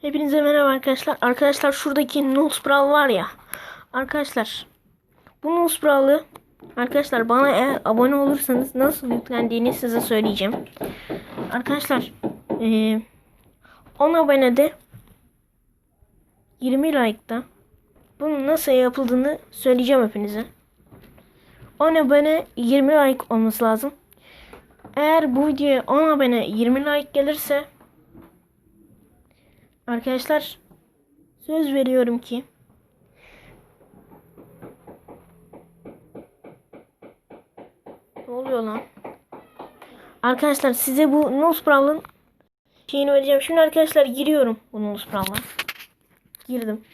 Hepinize merhaba arkadaşlar. Arkadaşlar şuradaki Nulls Brawl var ya. Arkadaşlar bu Nulls Brawl'ı arkadaşlar bana eğer abone olursanız nasıl yüklendiğini size söyleyeceğim. Arkadaşlar eee 10 abonede 20 like'da bunun nasıl yapıldığını söyleyeceğim hepinize. 10 abone 20 like olması lazım. Eğer bu videoya 10 abone 20 like gelirse Arkadaşlar söz veriyorum ki Ne oluyor lan? Arkadaşlar size bu Nulls Brawl'ın şeyini vereceğim. Şimdi arkadaşlar giriyorum bu Nulls Brawl'a. Girdim.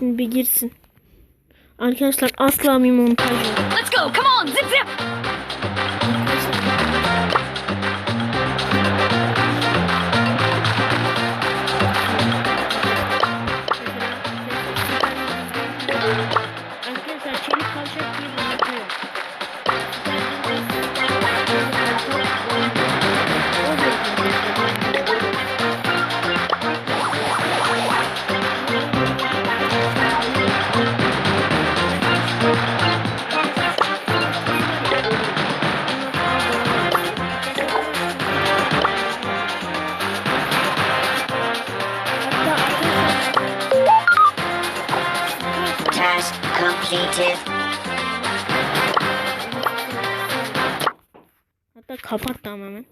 Şimdi bir girsin. Arkadaşlar asla bir montaj. Let's go. Come on. Zip zip. Kapat tamamen.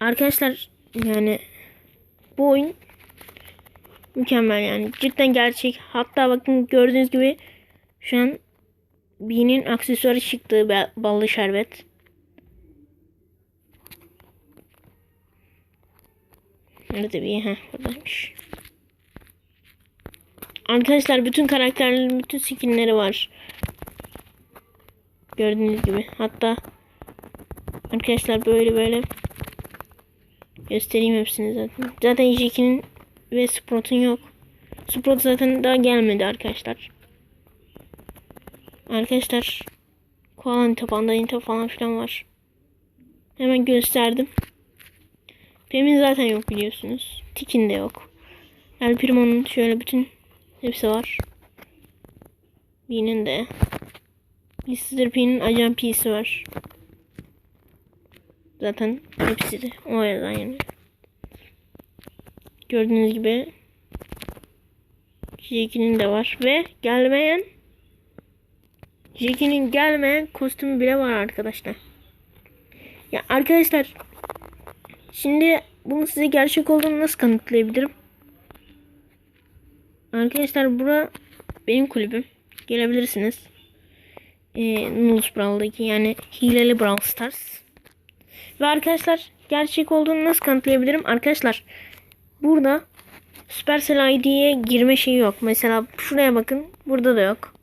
Arkadaşlar yani bu oyun mükemmel yani. Cidden gerçek. Hatta bakın gördüğünüz gibi şu an B'nin aksesuarı çıktı. be- Ballı şerbet. Nerede bir? Heh buradaymış. Arkadaşlar bütün karakterlerin bütün skinleri var. Gördüğünüz gibi. Hatta Arkadaşlar böyle böyle göstereyim hepsini zaten. Zaten Jack'in ve Sprout'un yok. Sprout zaten daha gelmedi arkadaşlar. Arkadaşlar Koala tabanında Nita falan filan var. Hemen gösterdim. Pem'in zaten yok biliyorsunuz. Tik'in de yok. El Primo'nun şöyle bütün hepsi var. B'nin de. Mr. P'nin Ajan var. Zaten hepsi de o yüzden yani. Gördüğünüz gibi Jackie'nin de var ve gelmeyen Jackie'nin gelmeyen kostümü bile var arkadaşlar. Ya arkadaşlar şimdi bunu size gerçek olduğunu nasıl kanıtlayabilirim? Arkadaşlar bura benim kulübüm. Gelebilirsiniz. Ee, Nulls Brawl'daki yani hileli Brawl Stars. Ve arkadaşlar gerçek olduğunu nasıl kanıtlayabilirim? Arkadaşlar burada Supercell ID'ye girme şeyi yok. Mesela şuraya bakın. Burada da yok.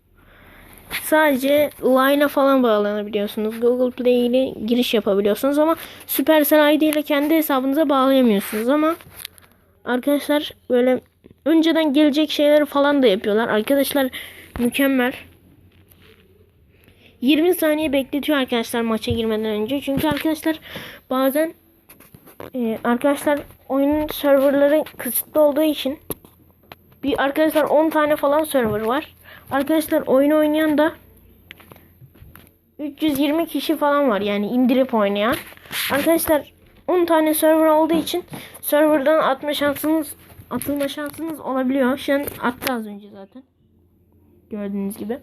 Sadece Line'a falan bağlanabiliyorsunuz. Google Play ile giriş yapabiliyorsunuz ama Supercell ID ile kendi hesabınıza bağlayamıyorsunuz ama arkadaşlar böyle önceden gelecek şeyleri falan da yapıyorlar. Arkadaşlar mükemmel. 20 saniye bekletiyor arkadaşlar maça girmeden önce. Çünkü arkadaşlar bazen e, arkadaşlar oyunun serverları kısıtlı olduğu için bir arkadaşlar 10 tane falan server var. Arkadaşlar oyun oynayan da 320 kişi falan var yani indirip oynayan. Arkadaşlar 10 tane server olduğu için serverdan atma şansınız atılma şansınız olabiliyor. Şu an attı az önce zaten. Gördüğünüz gibi.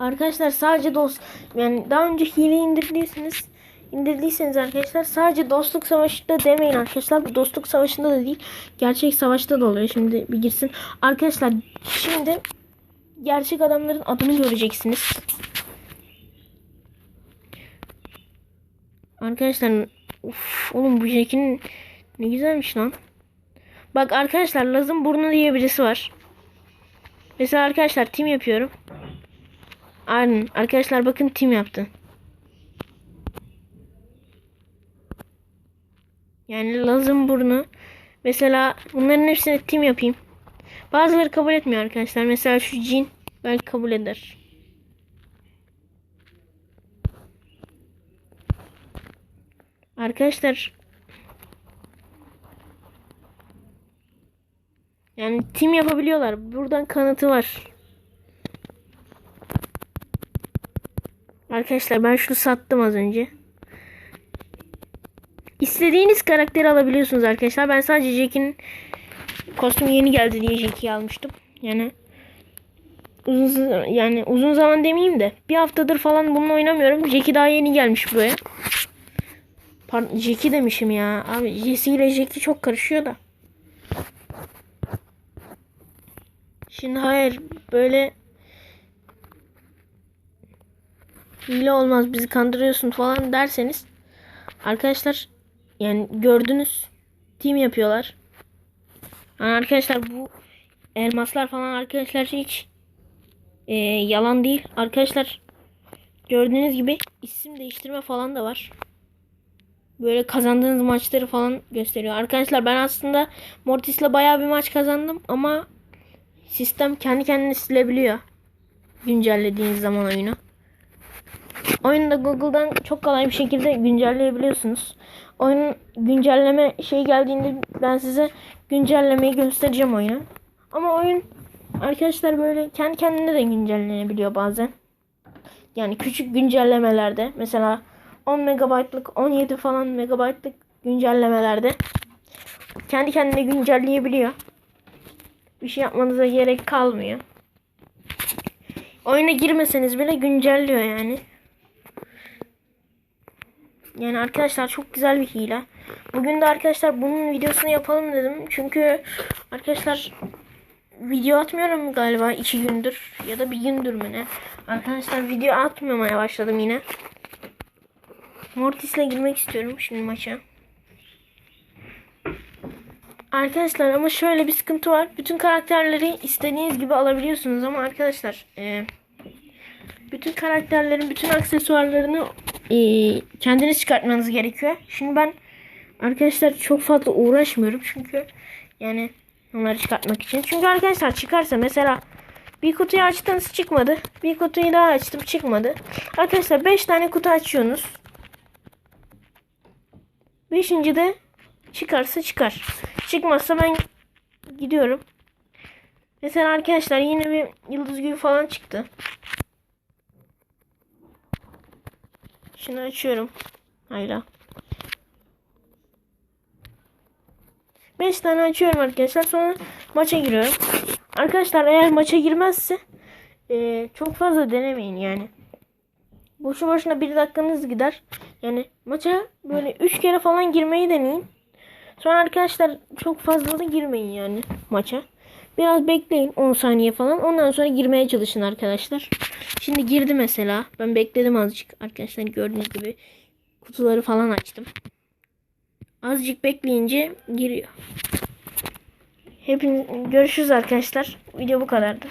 Arkadaşlar sadece dost yani daha önce hile indirdiyseniz indirdiyseniz arkadaşlar sadece dostluk savaşında demeyin arkadaşlar. Dostluk savaşında da değil. Gerçek savaşta da oluyor. Şimdi bir girsin. Arkadaşlar şimdi gerçek adamların adını göreceksiniz. Arkadaşlar uf, oğlum bu Jack'in ne güzelmiş lan. Bak arkadaşlar Laz'ın burnu diye birisi var. Mesela arkadaşlar tim yapıyorum. Aynen. Arkadaşlar bakın tim yaptı. Yani Laz'ın burnu. Mesela bunların hepsini tim yapayım. Bazıları kabul etmiyor arkadaşlar. Mesela şu cin belki kabul eder. Arkadaşlar yani tim yapabiliyorlar. Buradan kanıtı var. Arkadaşlar ben şunu sattım az önce. İstediğiniz karakteri alabiliyorsunuz arkadaşlar. Ben sadece Jack'in kostümü yeni geldi diye Jack'i almıştım. Yani uzun yani uzun zaman demeyeyim de bir haftadır falan bununla oynamıyorum. Jack'i daha yeni gelmiş buraya. Pardon Jack'i demişim ya. Abi Jesse ile Jack'i çok karışıyor da. Şimdi hayır böyle hile olmaz bizi kandırıyorsun falan derseniz arkadaşlar yani gördünüz team yapıyorlar. Yani arkadaşlar bu elmaslar falan arkadaşlar hiç e, yalan değil. Arkadaşlar gördüğünüz gibi isim değiştirme falan da var. Böyle kazandığınız maçları falan gösteriyor. Arkadaşlar ben aslında Mortis'le bayağı bir maç kazandım ama sistem kendi kendini silebiliyor. Güncellediğiniz zaman oyunu. Oyunu da Google'dan çok kolay bir şekilde güncelleyebiliyorsunuz. Oyunun güncelleme şey geldiğinde ben size güncellemeyi göstereceğim oyunu. Ama oyun arkadaşlar böyle kendi kendine de güncellenebiliyor bazen. Yani küçük güncellemelerde mesela 10 megabaytlık 17 falan megabaytlık güncellemelerde kendi kendine güncelleyebiliyor. Bir şey yapmanıza gerek kalmıyor. Oyuna girmeseniz bile güncelliyor yani. Yani arkadaşlar çok güzel bir hile. Bugün de arkadaşlar bunun videosunu yapalım dedim. Çünkü arkadaşlar video atmıyorum galiba iki gündür ya da bir gündür mü ne. Arkadaşlar video atmamaya başladım yine. Mortis'le girmek istiyorum şimdi maça. Arkadaşlar ama şöyle bir sıkıntı var. Bütün karakterleri istediğiniz gibi alabiliyorsunuz ama arkadaşlar e, bütün karakterlerin bütün aksesuarlarını e, kendiniz çıkartmanız gerekiyor. Şimdi ben arkadaşlar çok fazla uğraşmıyorum çünkü yani onları çıkartmak için. Çünkü arkadaşlar çıkarsa mesela bir kutuyu açtınız çıkmadı. Bir kutuyu daha açtım çıkmadı. Arkadaşlar 5 tane kutu açıyorsunuz. Beşinci de çıkarsa çıkar. Çıkmazsa ben gidiyorum. Mesela arkadaşlar yine bir yıldız gülü falan çıktı. Şunu açıyorum. Hayla. 5 tane açıyorum arkadaşlar. Sonra maça giriyorum. Arkadaşlar eğer maça girmezse eee, çok fazla denemeyin yani. Boşu boşuna bir dakikanız gider. Yani maça böyle 3 kere falan girmeyi deneyin. Sonra arkadaşlar çok fazla da girmeyin yani maça. Biraz bekleyin 10 saniye falan. Ondan sonra girmeye çalışın arkadaşlar. Şimdi girdi mesela. Ben bekledim azıcık. Arkadaşlar gördüğünüz gibi kutuları falan açtım. Azıcık bekleyince giriyor. Hepiniz görüşürüz arkadaşlar. Video bu kadardı.